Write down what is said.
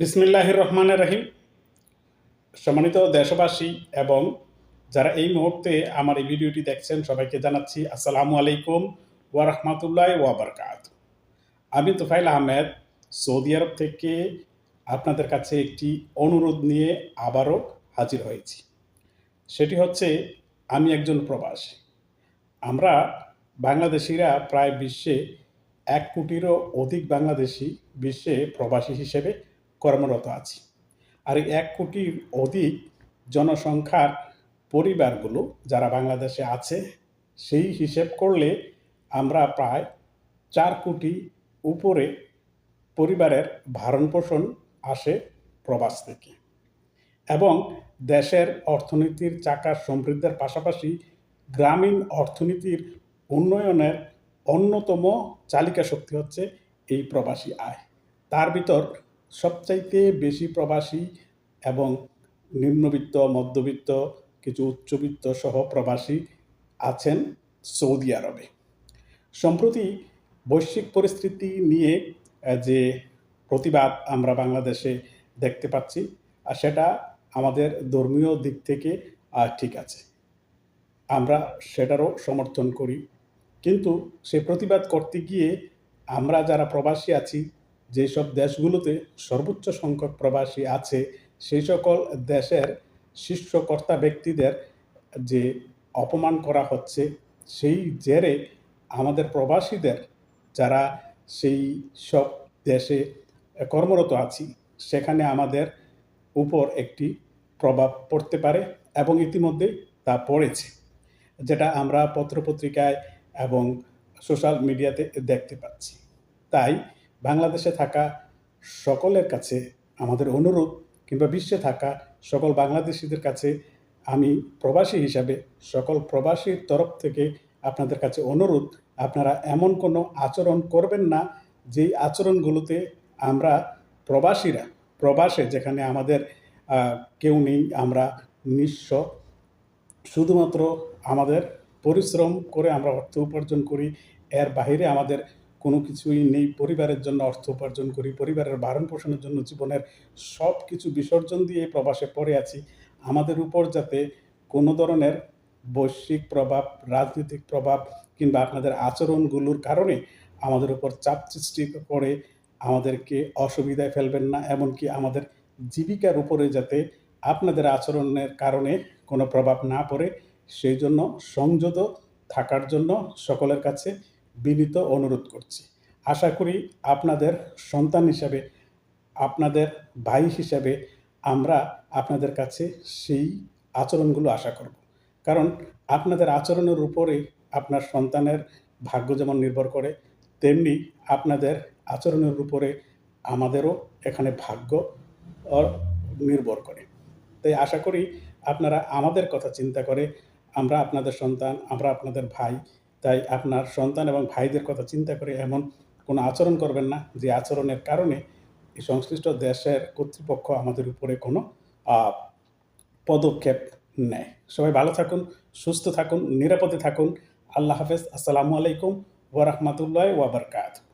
বিসমিল্লাহ রহমানের রহিম। সম্মানিত দেশবাসী এবং যারা এই মুহূর্তে আমার এই ভিডিওটি দেখছেন, সবাইকে জানাচ্ছি আসসালামু আলাইকুম ওয়া রাহমাতুল্লাহ ওয়া বারকাত আমি তোফাইল আহমেদ, সৌদি আরব থেকে আপনাদের কাছে একটি অনুরোধ নিয়ে আবারও হাজির হয়েছি। সেটি হচ্ছে, আমি একজন প্রবাসী। আমরা বাংলাদেশিরা প্রায় বিশ্বে এক কোটিরও অধিক বাংলাদেশি বিশ্বে প্রবাসী হিসেবে কর্মরত আছি। আর এক কোটির অধিক জনসংখ্যার পরিবারগুলো যারা বাংলাদেশে আছে, সেই হিসেব করলে আমরা প্রায় চার কোটি উপরে পরিবারের ভারণ পোষণ আসে প্রবাস থেকে। এবং দেশের অর্থনীতির চাকা সমৃদ্ধির পাশাপাশি গ্রামীণ অর্থনীতির উন্নয়নের অন্যতম চালিকা শক্তি হচ্ছে এই প্রবাসী আয়। তার ভিতর সবচাইতে বেশি প্রবাসী এবং নিম্নবিত্ত, মধ্যবিত্ত, কিছু উচ্চবিত্ত সহ প্রবাসী আছেন সৌদি আরবে। সম্প্রতি বৈশ্বিক পরিস্থিতি নিয়ে যে প্রতিবাদ আমরা বাংলাদেশে দেখতে পাচ্ছি, আর সেটা আমাদের ধর্মীয় দিক থেকে ঠিক আছে। আমরা সেটারও সমর্থন করি। কিন্তু সে প্রতিবাদ করতে গিয়ে আমরা যারা প্রবাসী আছি যেসব দেশগুলোতে সর্বোচ্চ সংখ্যক প্রবাসী আছে, সেই সকল দেশের শীর্ষকর্তা ব্যক্তিদের যে অপমান করা হচ্ছে, সেই জেরে আমাদের প্রবাসীদের, যারা সেই সব দেশে কর্মরত আছি, সেখানে আমাদের উপর একটি প্রভাব পড়তে পারে এবং ইতিমধ্যে তা পড়েছে, যেটা আমরা পত্রপত্রিকায় এবং সোশ্যাল মিডিয়াতে দেখতে পাচ্ছি। তাই বাংলাদেশে থাকা সকলের কাছে আমাদের অনুরোধ, কিংবা বিশ্বে থাকা সকল বাংলাদেশিদের কাছে আমি প্রবাসী হিসাবে সকল প্রবাসীর তরফ থেকে আপনাদের কাছে অনুরোধ, আপনারা এমন কোনো আচরণ করবেন না যেই আচরণগুলোতে আমরা প্রবাসীরা, প্রবাসে যেখানে আমাদের কেউ নেই, আমরা নিঃস্ব। শুধুমাত্র আমাদের পরিশ্রম করে আমরা অর্থ উপার্জন করি, এর বাইরে আমাদের কোনো কিছুই নেই। পরিবারের জন্য অর্থ উপার্জন করি, পরিবারের ভারণ পোষণের জন্য জীবনের সব কিছু বিসর্জন দিয়ে প্রবাসে পড়ে আছি। আমাদের উপর যাতে কোনো ধরনের বৈশ্বিক প্রভাব, রাজনৈতিক প্রভাব কিংবা আপনাদের আচরণগুলোর কারণে আমাদের উপর চাপ সৃষ্টি করে আমাদেরকে অসুবিধায় ফেলবেন না, এমনকি আমাদের জীবিকার উপরে যাতে আপনাদের আচরণের কারণে কোনো প্রভাব না পড়ে, সেই জন্য সংযত থাকার জন্য সকলের কাছে বিনীত অনুরোধ করছি। আশা করি আপনাদের সন্তান হিসাবে, আপনাদের ভাই হিসাবে আমরা আপনাদের কাছে সেই আচরণগুলো আশা করব। কারণ আপনাদের আচরণের উপরে আপনার সন্তানের ভাগ্য যেমন নির্ভর করে, তেমনি আপনাদের আচরণের উপরে আমাদেরও এখানে ভাগ্য নির্ভর করে। তাই আশা করি আপনারা আমাদের কথা চিন্তা করে আমরা আপনাদের সন্তান, আমরা আপনাদের ভাই তাই আপনার সন্তান এবং ভাইদের কথা চিন্তা করে এমন কোনো আচরণ করবেন না যে আচরণের কারণে এই সংশ্লিষ্ট দেশের কর্তৃপক্ষ আমাদের উপরে কোনো পদক্ষেপ নেয়। সবাই ভালো থাকুন, সুস্থ থাকুন, নিরাপদে থাকুন। আল্লাহ হাফেজ। আসসালামু আলাইকুম ওয়া রাহমাতুল্লাহি ওয়া বারাকাতুহু।